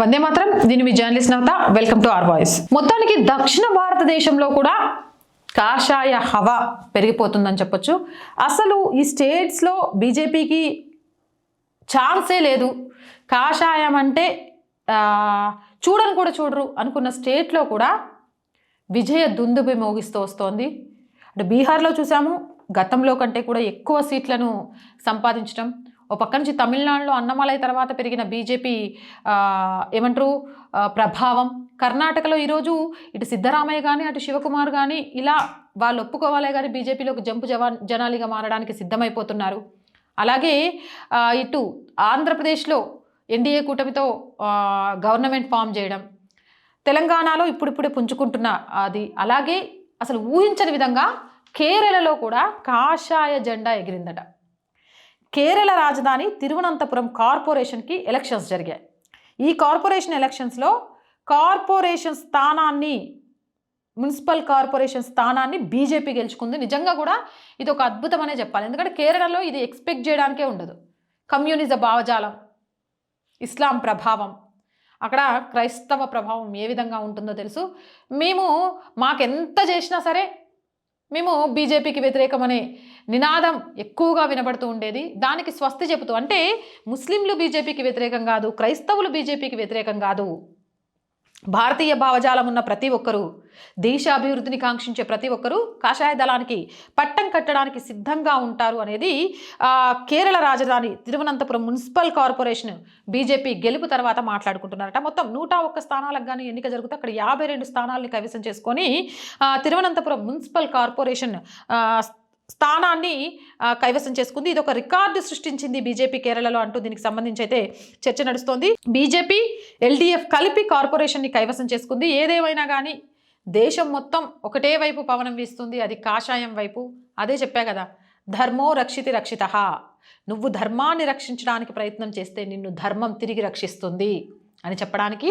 వందే మాత్రం. దీని మీ journalist Navatha. Welcome to R Voice మొత్తానికి దక్షిణ భారతదేశంలో కూడా కాషాయ హవా పెరిగిపోతుందని చెప్పొచ్చు. అసలు ఈ స్టేట్స్లో బీజేపీకి ఛాన్సే లేదు. కాషాయం అంటే చూడని కూడా చూడరు అనుకున్న స్టేట్లో కూడా విజయ దుందుబి మోగిస్తూ వస్తోంది. అంటే బీహార్లో చూసాము గతంలో కంటే కూడా ఎక్కువ సీట్లను సంపాదించడం ఓ పక్క నుంచి తమిళనాడులో అన్నమలై తర్వాత పెరిగిన బీజేపీ ఏమంటారు ప్రభావం. కర్ణాటకలో ఈరోజు ఇటు సిద్ధరామయ్య కానీ అటు శివకుమార్ కానీ ఇలా వాళ్ళు ఒప్పుకోవాలే కానీ బీజేపీలోకి జంపు జవా జనాలిగా మారడానికి సిద్ధమైపోతున్నారు. అలాగే ఇటు ఆంధ్రప్రదేశ్లో ఎన్డీఏ కూటమితో గవర్నమెంట్ ఫామ్ చేయడం తెలంగాణలో ఇప్పుడిప్పుడే పుంజుకుంటున్న అది. అలాగే అసలు ఊహించని విధంగా కేరళలో కూడా కాషాయ జెండా ఎగిరిందట. కేరళ రాజధాని తిరువనంతపురం కార్పొరేషన్కి ఎలక్షన్స్ జరిగాయి. ఈ కార్పొరేషన్ ఎలక్షన్స్లో కార్పొరేషన్ స్థానాన్ని మున్సిపల్ కార్పొరేషన్ స్థానాన్ని బీజేపీ గెలుచుకుంది. నిజంగా కూడా ఇది ఒక అద్భుతం అనే చెప్పాలి. ఎందుకంటే కేరళలో ఇది ఎక్స్పెక్ట్ చేయడానికే ఉండదు. కమ్యూనిజ భావజాలం ఇస్లాం ప్రభావం అక్కడ క్రైస్తవ ప్రభావం ఏ విధంగా ఉంటుందో తెలుసు. మేము మాకెంత చేసినా సరే మేము బీజేపీకి వ్యతిరేకమనే నినాదం ఎక్కువగా వినబడుతూ ఉండేది. దానికి స్వస్తి చెబుతూ అంటే ముస్లింలు బీజేపీకి వ్యతిరేకం కాదు క్రైస్తవులు బీజేపీకి వ్యతిరేకం కాదు. భారతీయ భావజాలం ఉన్న ప్రతి ఒక్కరూ దేశాభివృద్ధిని కాంక్షించే ప్రతి ఒక్కరూ కాషాయ దళానికి పట్టం కట్టడానికి సిద్ధంగా ఉంటారు అనేది కేరళ రాజధాని తిరువనంతపురం మున్సిపల్ కార్పొరేషన్ బీజేపీ గెలుపు తర్వాత మాట్లాడుకుంటున్నారట. మొత్తం నూట ఒక్క స్థానాలకు కానీ ఎన్నిక జరుగుతూ అక్కడ యాభై రెండు స్థానాలని కైవసం చేసుకొని తిరువనంతపురం మున్సిపల్ కార్పొరేషన్ స్థానాన్ని కైవసం చేసుకుంది. ఇది ఒక రికార్డు సృష్టించింది బీజేపీ కేరళలో అంటూ దీనికి సంబంధించి అయితే చర్చ నడుస్తోంది. బీజేపీ ఎల్డీఎఫ్ కలిపి కార్పొరేషన్ని కైవసం చేసుకుంది. ఏదేమైనా కానీ దేశం మొత్తం ఒకటే వైపు పవనం వీస్తుంది. అది కాషాయం వైపు. అదే చెప్పా కదా ధర్మో రక్షితి రక్షిత. నువ్వు ధర్మాన్ని రక్షించడానికి ప్రయత్నం చేస్తే నిన్ను ధర్మం తిరిగి రక్షిస్తుంది అని చెప్పడానికి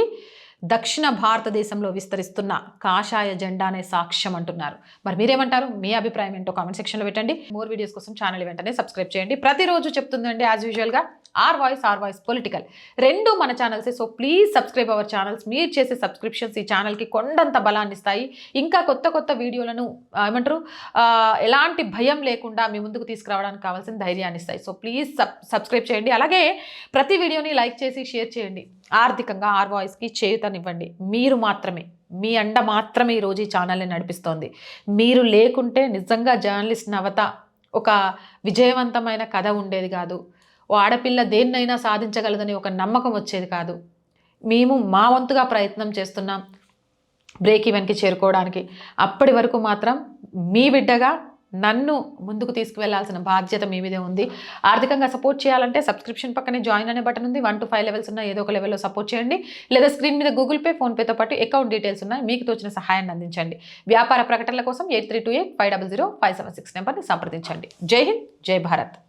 దక్షిణ భారతదేశంలో విస్తరిస్తున్న కాషాయ జెండానే సాక్ష్యం అంటున్నారు. మరి మీరేమంటారు? మీ అభిప్రాయం ఏంటో కామెంట్ సెక్షన్లో పెట్టండి. మోర్ వీడియోస్ కోసం ఛానల్ వెంటనే సబ్స్క్రైబ్ చేయండి. ప్రతిరోజు చెప్తుందండి యాజ్ యూజువల్గా R Voice R Voice political. రెండు మన ఛానల్సే. So please subscribe our channels. మీరు చేసే సబ్స్క్రిప్షన్స్ ఈ ఛానల్కి కొండంత బలాన్ని ఇస్తాయి. ఇంకా కొత్త కొత్త వీడియోలను ఏమంటారు ఎలాంటి భయం లేకుండా మీ ముందుకు తీసుకురావడానికి కావాల్సిన ధైర్యాన్ని ఇస్తాయి. సో ప్లీజ్ సబ్ సబ్స్క్రైబ్ చేయండి. అలాగే ప్రతి వీడియోని లైక్ చేసి షేర్ చేయండి. ఆర్థికంగా ఆర్ వాయిస్కి చేయుతనివ్వండి. మీరు మాత్రమే. మీ అండ మాత్రమే ఈరోజు ఈ ఛానల్ని నడిపిస్తోంది. మీరు లేకుంటే నిజంగా జర్నలిస్ట్ నవత ఒక విజయవంతమైన కథ ఉండేది కాదు. ఓ ఆడపిల్ల దేన్నైనా సాధించగలదని ఒక నమ్మకం వచ్చేది కాదు. మేము మా వంతుగా ప్రయత్నం చేస్తున్నాం బ్రేక్ ఈవెన్కి చేరుకోవడానికి. అప్పటి వరకు మాత్రం మీ బిడ్డగా నన్ను ముందుకు తీసుకువెళ్ళాల్సిన బాధ్యత మీ మీదే ఉంది. ఆర్థికంగా సపోర్ట్ చేయాలంటే సబ్స్క్రిప్షన్ పక్కనే జాయిన్ అనే బటన్ ఉంది. వన్ టు ఫైవ్ లెవెల్స్ ఉన్న ఏదో ఒక లెవెల్లో సపోర్ట్ చేయండి. లేదా స్క్రీన్ మీద గూగుల్ పే ఫోన్పేతో పాటు అకౌంట్ డీటెయిల్స్ ఉన్నాయి. మీకు తోచిన సహాయాన్ని అందించండి. వ్యాపార ప్రకటనల కోసం eight three two eight five double zero five seven six నెంబర్ని సంప్రదించండి. జై హింద్ జై భారత్.